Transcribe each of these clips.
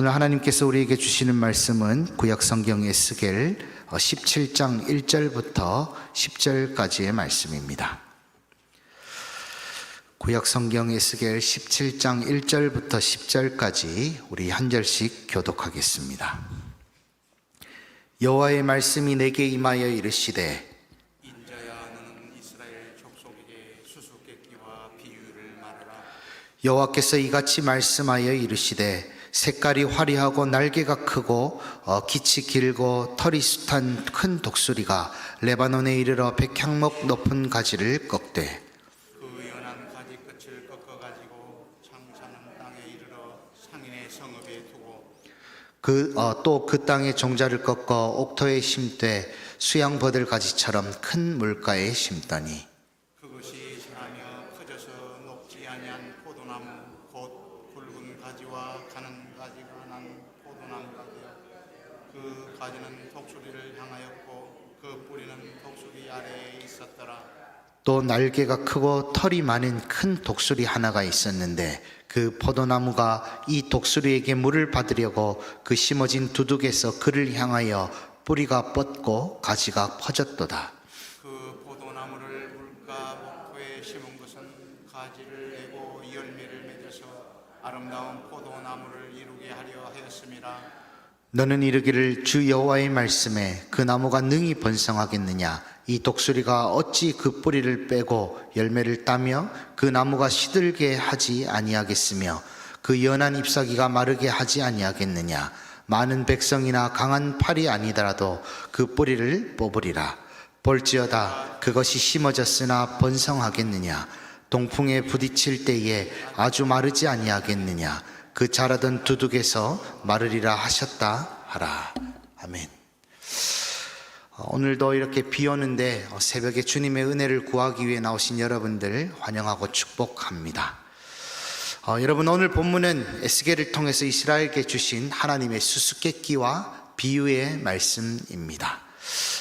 오늘 하나님께서 우리에게 주시는 말씀은 구약 성경 에스겔 17장 1절부터 10절까지의 말씀입니다. 구약 성경 에스겔 17장 1절부터 10절까지 우리 한 절씩 교독하겠습니다. 여호와의 말씀이 내게 임하여 이르시되 여호와께서 이같이 말씀하여 이르시되 색깔이 화려하고 날개가 크고 어, 기치 길고 털이 숱한 큰 독수리가 레바논에 이르러 백향목 높은 가지를 꺾되 그 연한 가지 끝을 꺾어 가지고 창사는 땅에 이르러 상인의 성읍에 두고 그또그 땅의 종자를 꺾어 옥토에 심되 수양버들 가지처럼 큰 물가에 심더니 그것이 자라며 커져서 높지 아니한 포도나무 곧 굵은 가지와 가는 가지가 난 포도나무 가지요 그 독수리를 향하였고 그 뿌리는 독수리 아래에 있었더라 또 날개가 크고 털이 많은 큰 독수리 하나가 있었는데 그 포도나무가 이 독수리에게 물을 받으려고 그 심어진 두둑에서 그를 향하여 뿌리가 뻗고 가지가 퍼졌도다. 그 포도나무를 물가 목토에 심은 것은 가지를 내고 열매를 맺어서 아름다운 포도나무를 이루게 하려 하였음이라 너는 이르기를 주 여호와의 말씀에 그 나무가 능히 번성하겠느냐? 이 독수리가 어찌 그 뿌리를 빼고 열매를 따며 그 나무가 시들게 하지 아니하겠으며 그 연한 잎사귀가 마르게 하지 아니하겠느냐? 많은 백성이나 강한 팔이 아니더라도 그 뿌리를 뽑으리라. 볼지어다 그것이 심어졌으나 번성하겠느냐? 동풍에 부딪힐 때에 아주 마르지 아니하겠느냐 그 자라던 두둑에서 마르리라 하셨다 하라. 아멘. 어, 오늘도 이렇게 비 오는데 어, 새벽에 주님의 은혜를 구하기 위해 나오신 여러분들 환영하고 축복합니다. 어, 여러분 오늘 본문은 에스겔을 통해서 이스라엘께 주신 하나님의 수수께끼와 비유의 말씀입니다.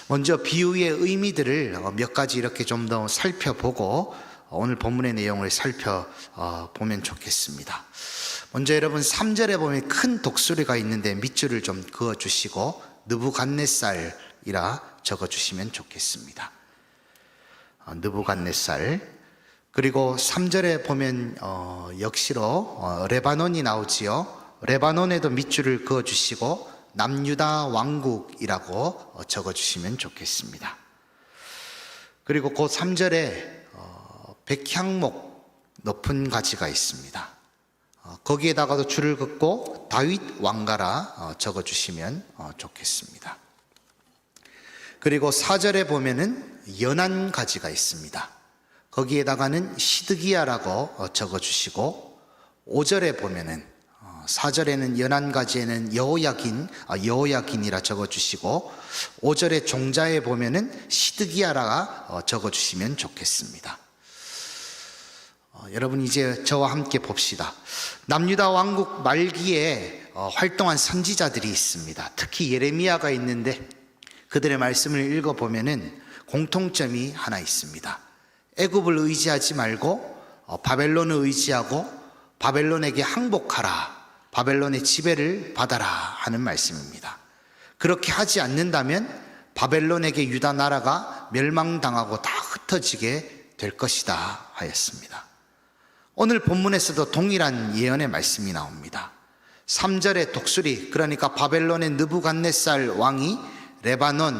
먼저 비유의 의미들을 어, 몇 가지 이렇게 좀 더 살펴보고 어, 오늘 본문의 내용을 살펴보면 좋겠습니다. 먼저 여러분 3절에 보면 큰 독수리가 있는데 밑줄을 좀 그어 주시고 느부갓네살이라 적어 주시면 좋겠습니다. 어, 느부갓네살 그리고 3절에 보면 어, 역시로 어, 레바논이 나오지요. 레바논에도 밑줄을 그어 주시고 남유다 왕국이라고 어, 적어 주시면 좋겠습니다. 그리고 그 3절에 어, 백향목 높은 가지가 있습니다. 어, 거기에다가도 줄을 긋고 다윗 왕가라 어, 적어 주시면 어, 좋겠습니다. 그리고 4절에 보면은 연한 가지가 있습니다. 거기에다가는 시드기야라고 어, 적어 주시고 5절에 보면은 어, 4절에는 연한 가지에는 여호야긴 아, 여호야긴이라 적어 주시고 5절에 종자에 보면은 시드기야라 어, 적어 주시면 좋겠습니다. 어, 여러분 이제 저와 함께 봅시다. 남유다 왕국 말기에 어, 활동한 선지자들이 있습니다. 특히 예레미야가 있는데 그들의 말씀을 읽어 보면은 공통점이 하나 있습니다. 애굽을 의지하지 말고 어, 바벨론을 의지하고 바벨론에게 항복하라. 바벨론의 지배를 받아라 하는 말씀입니다. 그렇게 하지 않는다면 바벨론에게 유다 나라가 멸망당하고 다 흩어지게 될 것이다 하였습니다. 오늘 본문에서도 동일한 예언의 말씀이 나옵니다. 3절의 독수리 그러니까 바벨론의 느부갓네살 왕이 레바논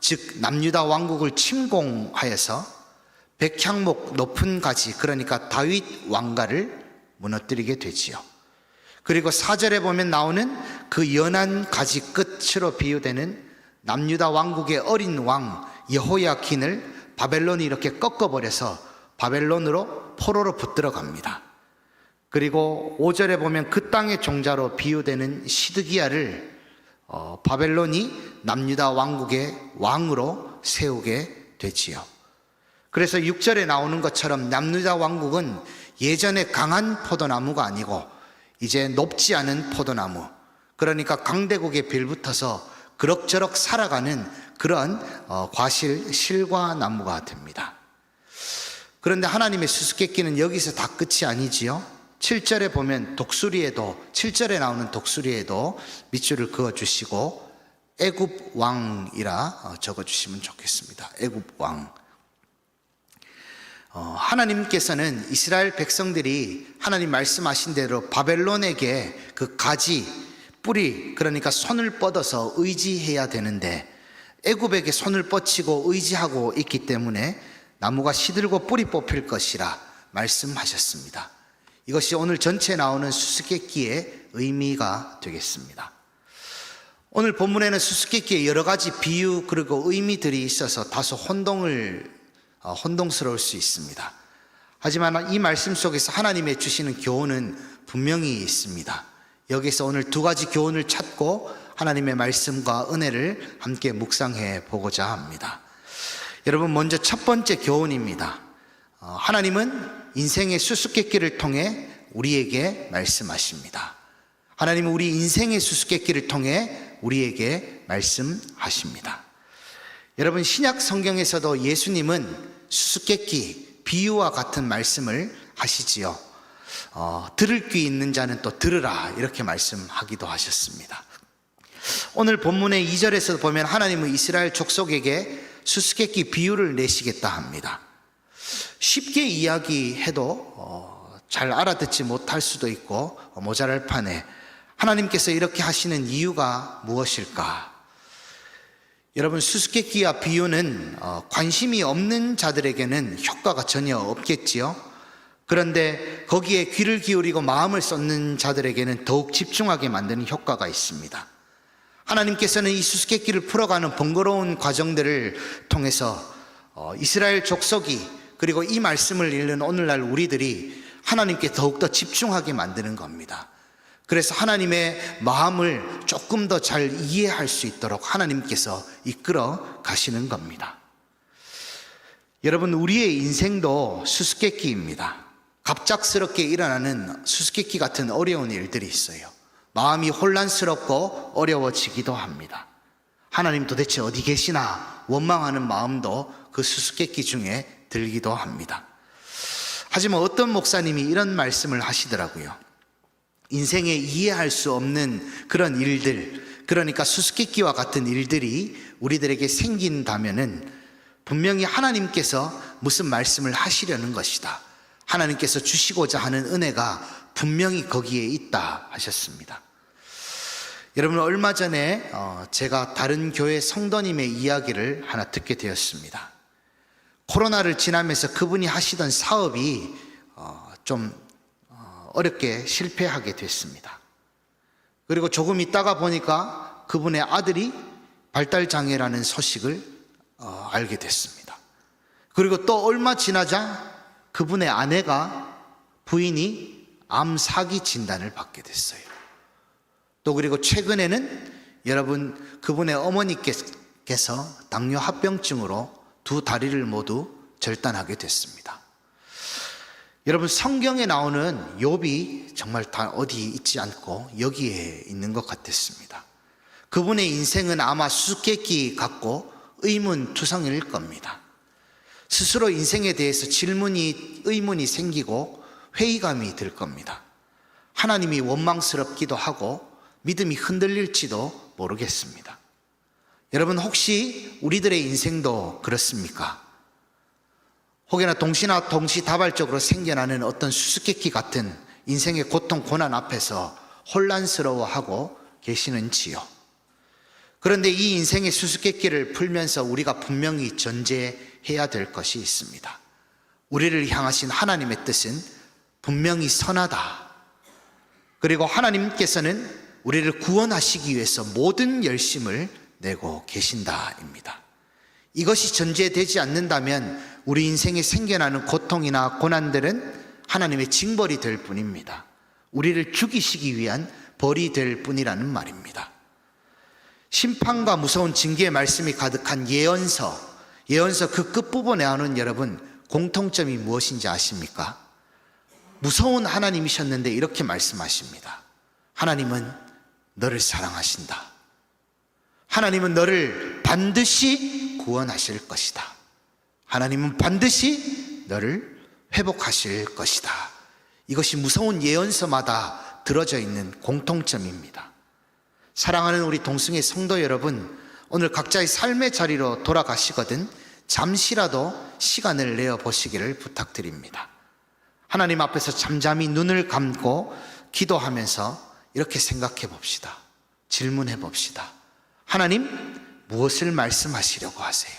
즉 남유다 왕국을 침공하여서 백향목 높은 가지 그러니까 다윗 왕가를 무너뜨리게 되지요. 그리고 4절에 보면 나오는 그 연한 가지 끝으로 비유되는 남유다 왕국의 어린 왕 여호야킨을 바벨론이 이렇게 꺾어버려서 바벨론으로 포로로 붙들어 갑니다. 그리고 5절에 보면 그 땅의 종자로 비유되는 시드기야를 어, 바벨론이 남유다 왕국의 왕으로 세우게 되지요. 그래서 6절에 나오는 것처럼 남유다 왕국은 예전에 강한 포도나무가 아니고 이제 높지 않은 포도나무 그러니까 강대국에 빌붙어서 그럭저럭 살아가는 그런 어, 과실 실과 나무가 됩니다. 그런데 하나님의 수수께끼는 여기서 다 끝이 아니지요. 7절에 보면 독수리에도 7절에 나오는 독수리에도 밑줄을 그어 주시고 애굽 왕이라 적어 주시면 좋겠습니다. 애굽 왕. 어, 하나님께서는 이스라엘 백성들이 하나님 말씀하신 대로 바벨론에게 그 가지 뿌리 그러니까 손을 뻗어서 의지해야 되는데 애굽에게 손을 뻗치고 의지하고 있기 때문에 나무가 시들고 뿌리 뽑힐 것이라 말씀하셨습니다. 이것이 오늘 전체 나오는 수수께끼의 의미가 되겠습니다. 오늘 본문에는 수수께끼의 여러 가지 비유 그리고 의미들이 있어서 다소 혼동을 어, 혼동스러울 수 있습니다. 하지만 이 말씀 속에서 하나님의 주시는 교훈은 분명히 있습니다. 여기서 오늘 두 가지 교훈을 찾고 하나님의 말씀과 은혜를 함께 묵상해 보고자 합니다. 여러분 먼저 첫 번째 교훈입니다. 어, 하나님은 인생의 수수께끼를 통해 우리에게 말씀하십니다. 하나님은 우리 인생의 수수께끼를 통해 우리에게 말씀하십니다. 여러분 신약 성경에서도 예수님은 수수께끼 비유와 같은 말씀을 하시지요. 어, 들을 귀 있는 자는 또 들으라 이렇게 말씀하기도 하셨습니다. 오늘 본문의 2절에서 보면 하나님은 이스라엘 족속에게 수수께끼 비유를 내시겠다 합니다. 쉽게 이야기해도 어, 잘 알아듣지 못할 수도 있고 어, 모자랄 판에 하나님께서 이렇게 하시는 이유가 무엇일까? 여러분 수수께끼와 비유는 어, 관심이 없는 자들에게는 효과가 전혀 없겠지요. 그런데 거기에 귀를 기울이고 마음을 쏟는 자들에게는 더욱 집중하게 만드는 효과가 있습니다. 하나님께서는 이 수수께끼를 풀어가는 번거로운 과정들을 통해서 어, 이스라엘 족속이 그리고 이 말씀을 읽는 오늘날 우리들이 하나님께 더욱더 집중하게 만드는 겁니다. 그래서 하나님의 마음을 조금 더 잘 이해할 수 있도록 하나님께서 이끌어 가시는 겁니다. 여러분, 우리의 인생도 수수께끼입니다. 갑작스럽게 일어나는 수수께끼 같은 어려운 일들이 있어요. 마음이 혼란스럽고 어려워지기도 합니다. 하나님 도대체 어디 계시나 원망하는 마음도 그 수수께끼 중에 들기도 합니다. 하지만 어떤 목사님이 이런 말씀을 하시더라고요. 인생에 이해할 수 없는 그런 일들, 그러니까 수수께끼와 같은 일들이 우리들에게 생긴다면은 분명히 하나님께서 무슨 말씀을 하시려는 것이다. 하나님께서 주시고자 하는 은혜가 분명히 거기에 있다 하셨습니다. 여러분 얼마 전에 어, 제가 다른 교회 성도님의 이야기를 하나 듣게 되었습니다. 코로나를 지나면서 그분이 하시던 사업이 어, 좀 어, 어렵게 실패하게 됐습니다. 그리고 조금 있다가 보니까 그분의 아들이 발달 장애라는 소식을 알게 됐습니다. 그리고 또 얼마 지나자 그분의 아내가 부인이 암 사기 진단을 받게 됐어요. 또 그리고 최근에는 여러분 그분의 어머니께서 당뇨 합병증으로 두 다리를 모두 절단하게 됐습니다. 여러분 성경에 나오는 욥이 정말 다 어디 있지 않고 여기에 있는 것 같았습니다. 그분의 인생은 아마 수수께끼 같고 의문투성일 겁니다. 스스로 인생에 대해서 질문이 의문이 생기고 회의감이 들 겁니다. 하나님이 원망스럽기도 하고 믿음이 흔들릴지도 모르겠습니다. 여러분 혹시 우리들의 인생도 그렇습니까? 혹여나 동시나 동시다발적으로 생겨나는 어떤 수수께끼 같은 인생의 고통 고난 앞에서 혼란스러워하고 계시는지요? 그런데 이 인생의 수수께끼를 풀면서 우리가 분명히 전제해야 될 것이 있습니다. 우리를 향하신 하나님의 뜻은 분명히 선하다. 그리고 하나님께서는 우리를 구원하시기 위해서 모든 열심을 내고 계신다입니다. 이것이 전제되지 않는다면 우리 인생에 생겨나는 고통이나 고난들은 하나님의 징벌이 될 뿐입니다. 우리를 죽이시기 위한 벌이 될 뿐이라는 말입니다. 심판과 무서운 징계의 말씀이 가득한 예언서, 예언서 그 끝부분에 하는 여러분 공통점이 무엇인지 아십니까? 무서운 하나님이셨는데 이렇게 말씀하십니다. 하나님은 너를 사랑하신다. 하나님은 너를 반드시 구원하실 것이다. 하나님은 반드시 너를 회복하실 것이다. 이것이 무서운 예언서마다 들어져 있는 공통점입니다. 사랑하는 우리 동승의 성도 여러분, 오늘 각자의 삶의 자리로 돌아가시거든 잠시라도 시간을 내어 보시기를 부탁드립니다. 하나님 앞에서 잠잠히 눈을 감고 기도하면서 이렇게 생각해 봅시다. 질문해 봅시다. 하나님, 무엇을 말씀하시려고 하세요?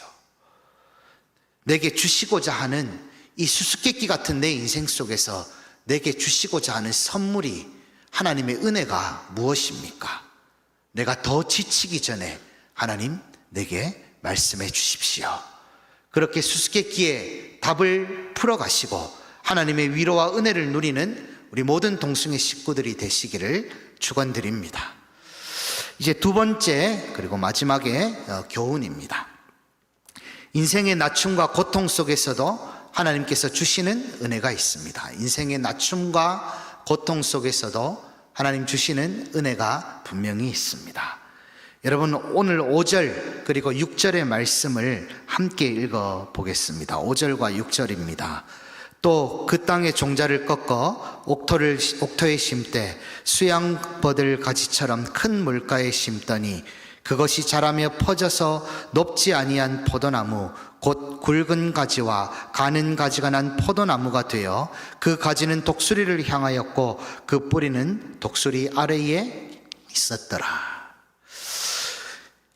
내게 주시고자 하는 이 수수께끼 같은 내 인생 속에서 내게 주시고자 하는 선물이 하나님의 은혜가 무엇입니까? 내가 더 지치기 전에 하나님 내게 말씀해 주십시오. 그렇게 수수께끼의 답을 풀어가시고 하나님의 위로와 은혜를 누리는 우리 모든 동승의 식구들이 되시기를 축원드립니다. 이제 두 번째 그리고 마지막에 어, 교훈입니다. 인생의 낮춤과 고통 속에서도 하나님께서 주시는 은혜가 있습니다. 인생의 낮춤과 고통 속에서도 하나님 주시는 은혜가 분명히 있습니다. 여러분 오늘 5절 그리고 6절의 말씀을 함께 읽어 보겠습니다. 5절과 6절입니다. 또 그 땅의 종자를 꺾어 옥토를 옥토에 심되 수양버들 가지처럼 큰 물가에 심더니 그것이 자라며 퍼져서 높지 아니한 포도나무 곧 굵은 가지와 가는 가지가 난 포도나무가 되어 그 가지는 독수리를 향하였고 그 뿌리는 독수리 아래에 있었더라.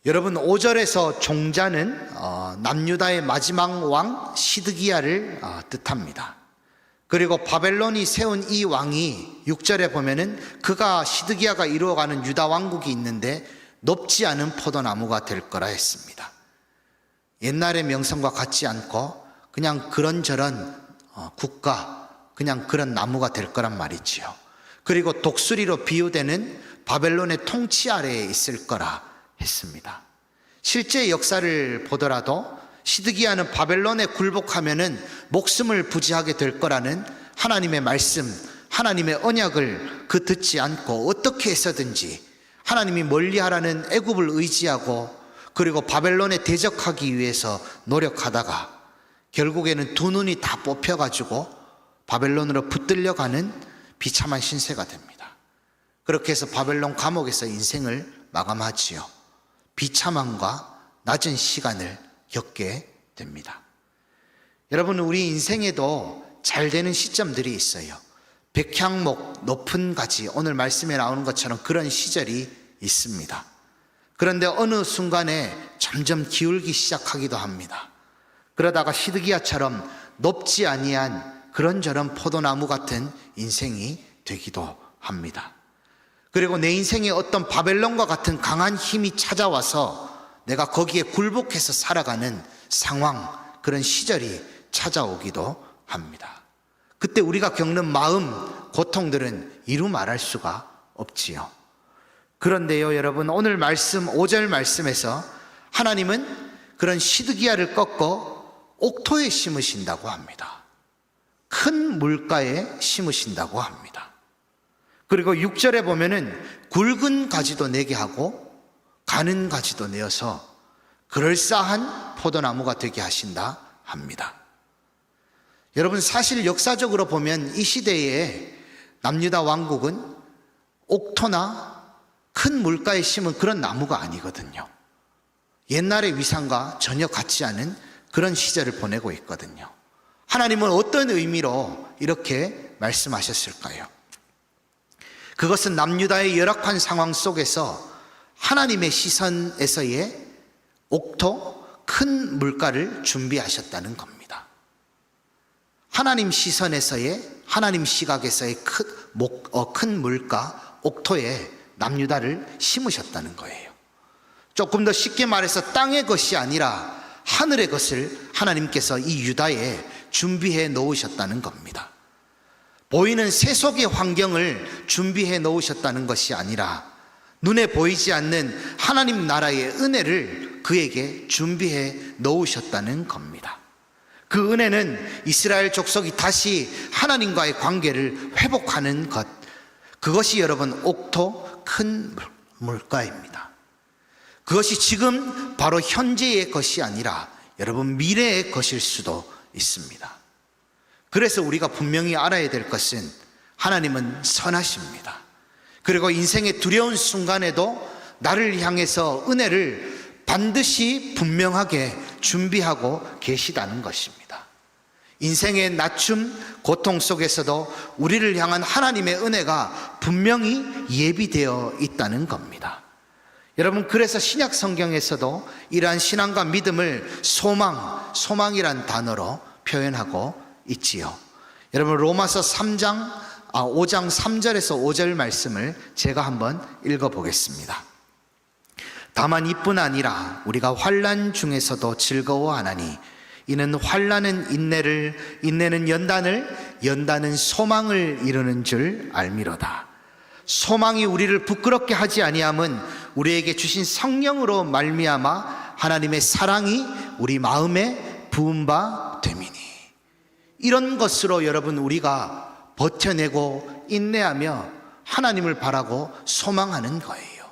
여러분 5절에서 종자는 어, 남유다의 마지막 왕 시드기야를 어, 뜻합니다. 그리고 바벨론이 세운 이 왕이 6절에 보면은 그가 시드기야가 이루어가는 유다 왕국이 있는데 높지 않은 포도나무가 될 거라 했습니다. 옛날의 명성과 같지 않고 그냥 그런저런 어, 국가 그냥 그런 나무가 될 거란 말이지요. 그리고 독수리로 비유되는 바벨론의 통치 아래에 있을 거라 했습니다. 실제 역사를 보더라도 시드기야는 바벨론에 굴복하면은 목숨을 부지하게 될 거라는 하나님의 말씀, 하나님의 언약을 그 듣지 않고 어떻게 해서든지 하나님이 멀리하라는 애굽을 의지하고 그리고 바벨론에 대적하기 위해서 노력하다가 결국에는 두 눈이 다 뽑혀 가지고 바벨론으로 붙들려 가는 비참한 신세가 됩니다. 그렇게 해서 바벨론 감옥에서 인생을 마감하지요. 비참함과 낮은 시간을 겪게 됩니다. 여러분, 우리 인생에도 잘 되는 시점들이 있어요. 백향목, 높은 가지, 오늘 말씀에 나오는 것처럼 그런 시절이 있습니다. 그런데 어느 순간에 점점 기울기 시작하기도 합니다. 그러다가 시드기야처럼 높지 아니한 그런저런 포도나무 같은 인생이 되기도 합니다. 그리고 내 인생에 어떤 바벨론과 같은 강한 힘이 찾아와서 내가 거기에 굴복해서 살아가는 상황, 그런 시절이 찾아오기도 합니다. 그때 우리가 겪는 마음, 고통들은 이루 말할 수가 없지요. 그런데요, 여러분, 오늘 말씀, 5절 말씀에서 하나님은 그런 시드기야를 꺾어 옥토에 심으신다고 합니다. 큰 물가에 심으신다고 합니다. 그리고 6절에 보면은 굵은 가지도 내게 하고 가는 가지도 내어서 그럴싸한 포도나무가 되게 하신다 합니다. 여러분 사실 역사적으로 보면 이 시대에 남유다 왕국은 옥토나 큰 물가에 심은 그런 나무가 아니거든요. 옛날의 위상과 전혀 같지 않은 그런 시절을 보내고 있거든요. 하나님은 어떤 의미로 이렇게 말씀하셨을까요? 그것은 남유다의 열악한 상황 속에서 하나님의 시선에서의 옥토 큰 물가를 준비하셨다는 겁니다. 하나님 시선에서의 하나님 시각에서의 큰, 목, 어, 큰 물가 옥토에 남유다를 심으셨다는 거예요. 조금 더 쉽게 말해서 땅의 것이 아니라 하늘의 것을 하나님께서 이 유다에 준비해 놓으셨다는 겁니다. 보이는 세속의 환경을 준비해 놓으셨다는 것이 아니라 눈에 보이지 않는 하나님 나라의 은혜를 그에게 준비해 놓으셨다는 겁니다. 그 은혜는 이스라엘 족속이 다시 하나님과의 관계를 회복하는 것. 그것이 여러분 옥토 큰 물가입니다. 그것이 지금 바로 현재의 것이 아니라 여러분 미래의 것일 수도 있습니다. 그래서 우리가 분명히 알아야 될 것은 하나님은 선하십니다. 그리고 인생의 두려운 순간에도 나를 향해서 은혜를 반드시 분명하게 준비하고 계시다는 것입니다. 인생의 낮춤, 고통 속에서도 우리를 향한 하나님의 은혜가 분명히 예비되어 있다는 겁니다. 여러분, 그래서 신약 성경에서도 이러한 신앙과 믿음을 소망, 소망이란 단어로 표현하고 있지요. 여러분, 로마서 3장, 아, 5장 3절에서 5절 말씀을 제가 한번 읽어 보겠습니다. 다만 이뿐 아니라 우리가 환란 중에서도 즐거워하나니 이는 환란은 인내를 인내는 연단을 연단은 소망을 이루는 줄 알미로다. 소망이 우리를 부끄럽게 하지 아니함은 우리에게 주신 성령으로 말미암아 하나님의 사랑이 우리 마음에 부은 바 됨이니 이런 것으로 여러분 우리가 버텨내고 인내하며 하나님을 바라고 소망하는 거예요.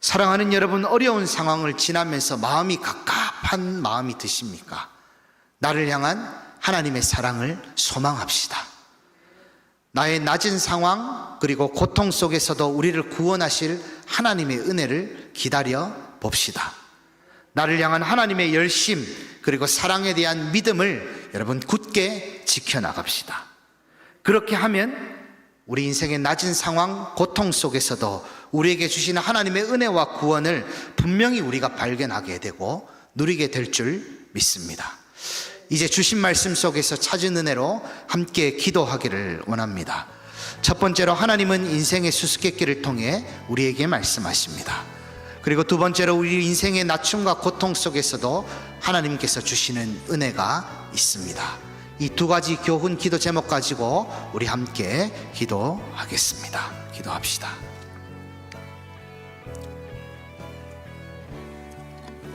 사랑하는 여러분, 어려운 상황을 지나면서 마음이 갑갑한 마음이 드십니까? 나를 향한 하나님의 사랑을 소망합시다. 나의 낮은 상황, 그리고 고통 속에서도 우리를 구원하실 하나님의 은혜를 기다려 봅시다. 나를 향한 하나님의 열심, 그리고 사랑에 대한 믿음을 여러분 굳게 지켜나갑시다. 그렇게 하면 우리 인생의 낮은 상황, 고통 속에서도 우리에게 주시는 하나님의 은혜와 구원을 분명히 우리가 발견하게 되고 누리게 될 줄 믿습니다. 이제 주신 말씀 속에서 찾은 은혜로 함께 기도하기를 원합니다. 첫 번째로 하나님은 인생의 수수께끼를 통해 우리에게 말씀하십니다. 그리고 두 번째로 우리 인생의 낮춤과 고통 속에서도 하나님께서 주시는 은혜가 있습니다. 이 두 가지 교훈 기도 제목 가지고 우리 함께 기도하겠습니다. 기도합시다.